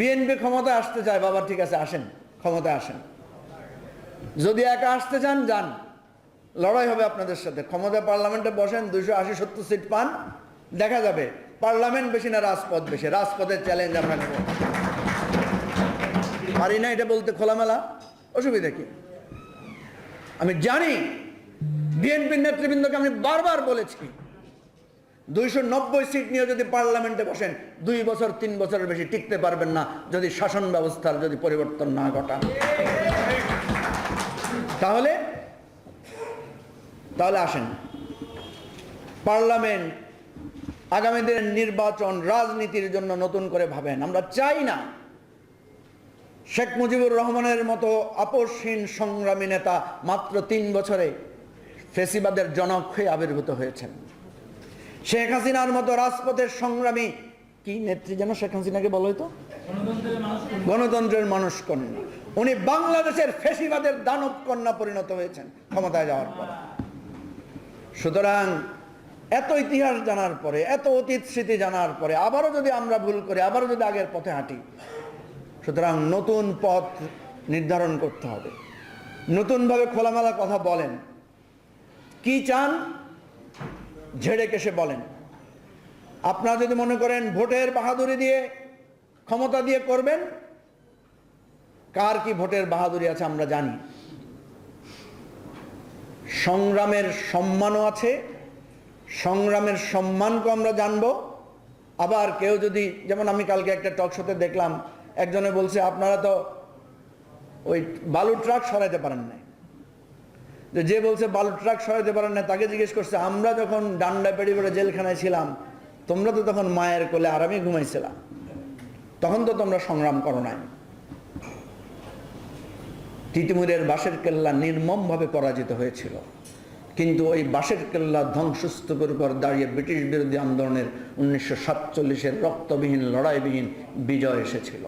BNP ক্ষমতায় আসতে চায়, বাবা ঠিক আছে, আসেন, ক্ষমতায় আসেন। যদি একা আসতে চান, যান। লড়াই হবে আপনাদের সাথে। ক্ষমতা পার্লামেন্টে বসেন, দুইশো আশি সত্তর সিট পান, দেখা যাবে। পার্লামেন্ট বেশি না, রাজপথ বেশি। রাজপথের চ্যালেঞ্জ আমরা নেব। পারি না এটা বলতে খোলামেলা। অসুবিধা কি? আমি জানি, বিএনপির নেতৃবৃন্দকে আমি বারবার বলেছি। দুইশো নব্বই সিট নিয়ে যদি পার্লামেন্টে বসেন, দুই বছর, তিন বছরের বেশি টিকতে পারবেন না যদি শাসন ব্যবস্থার যদি পরিবর্তন না ঘটান তাহলে তাহলে আসেন। পার্লামেন্ট আগামী দিনের নির্বাচন রাজনীতির জন্য নতুন করে ভাবেন। আমরা চাই না শেখ মুজিবুর রহমানের মতো আপোষহীন সংগ্রামী নেতা মাত্র তিন বছরে ফেসিবাদের জনক হয়ে আবির্ভূত হয়েছেন। শেখ হাসিনার মতো রাজপথের সংগ্রামী কি নেত্রী যেন শেখ হাসিনাকে বলো তো গণতন্ত্রের মানুষ কন্যা। উনি বাংলাদেশের ফেসিবাদের দানব কন্যা পরিণত হয়েছেন ক্ষমতায় যাওয়ার পর। সুতরাং এত ইতিহাস জানার পরে, এত অতীত স্মৃতি জানার পরে, আবারও যদি আমরা ভুল করি, আবারও যদি আগের পথে হাঁটি, সুতরাং নতুন পথ নির্ধারণ করতে হবে। নতুনভাবে খোলামেলা কথা বলেন। কি চান? ঝেড়ে কেসে বলেন। আপনারা যদি মনে করেন ভোটের বাহাদুরি দিয়ে ক্ষমতা দিয়ে করবেন, কার কি ভোটের বাহাদুরি আছে আমরা জানি। সংগ্রামের সম্মানও আছে, সংগ্রামের সম্মানকে আমরা জানব। আবার কেউ যদি, যেমন আমি কালকে একটা টক শোতে দেখলাম, একজনে বলছে, আপনারা তো ওই বালু ট্রাক সরাইতে পারেন নাই। যে বলছে, বালু ট্রাক সরাইতে পারেন না, তাকে জিজ্ঞেস করছে, আমরা যখন ডান্ডা পেড়ি করে জেলখানায় ছিলাম, তোমরা তো তখন মায়ের কোলে আরামে ঘুমাইছিলাম তখন তো তোমরা সংগ্রাম করো নাই। তিতিমুরের বাঁশের কেল্লা নির্মমভাবে পরাজিত হয়েছিল। কিন্তু ওই বাঁশের কেল্লা ধ্বংসস্তূপের উপর দাঁড়িয়ে ব্রিটিশ বিরোধী আন্দোলনের উনিশশো সাতচল্লিশের রক্তবিহীন, লড়াইবিহীন বিজয় এসেছিল।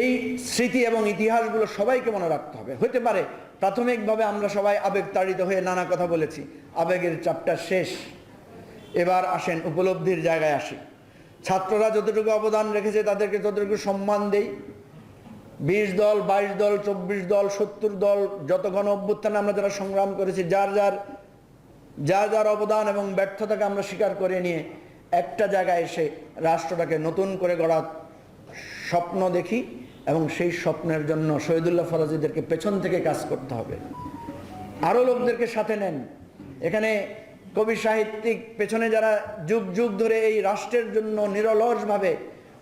এই স্মৃতি এবং ইতিহাসগুলো সবাইকে মনে রাখতে হবে। হতে পারে প্রাথমিকভাবে আমরা সবাই আবেগ তাড়িত হয়ে নানা কথা বলেছি। আবেগের চাপটা শেষ। এবার আসেন উপলব্ধির জায়গায় আসি। ছাত্ররা যতটুকু অবদান রেখেছে তাদেরকে ততটুকু সম্মান দেই। বিশ দল, বাইশ দল, চব্বিশ দল, সত্তর দল, যত গণ অভ্যুত্থানে আমরা যারা সংগ্রাম করেছি, যার যার যার যার অবদান এবং ব্যর্থতাকে আমরা স্বীকার করে নিয়ে একটা জায়গায় এসে রাষ্ট্রটাকে নতুন করে গড়ার স্বপ্ন দেখি। এবং সেই স্বপ্নের জন্য শহীদুল্লাহ ফরাজিদেরকে পেছন থেকে কাজ করতে হবে। আরও লোকদেরকে সাথে নেন। এখানে কবি সাহিত্যিক পেছনে যারা যুগ যুগ ধরে এই রাষ্ট্রের জন্য নিরলসভাবে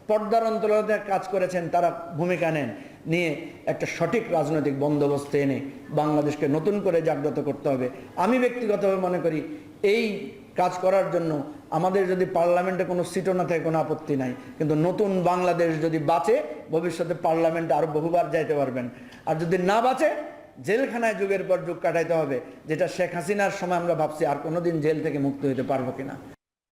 পর্দার অন্তরালে কাজ করেছেন, তারা ভূমিকা নেন। নিয়ে একটা সঠিক রাজনৈতিক বন্দোবস্ত এনে বাংলাদেশকে নতুন করে জাগ্রত করতে হবে। আমি ব্যক্তিগতভাবে মনে করি, এই কাজ করার জন্য আমাদের যদি পার্লামেন্টে কোনো সিটও না থাকে, কোনো আপত্তি নাই। কিন্তু নতুন বাংলাদেশ যদি বাঁচে, ভবিষ্যতে পার্লামেন্টে আরও বহুবার যাইতে পারবেন। আর যদি না বাঁচে, জেলখানায় যুগের পর যুগ কাটাইতে হবে, যেটা শেখ হাসিনার সময় আমরা ভাবছি, আর কোনোদিন জেল থেকে মুক্ত হতে পারব কিনা।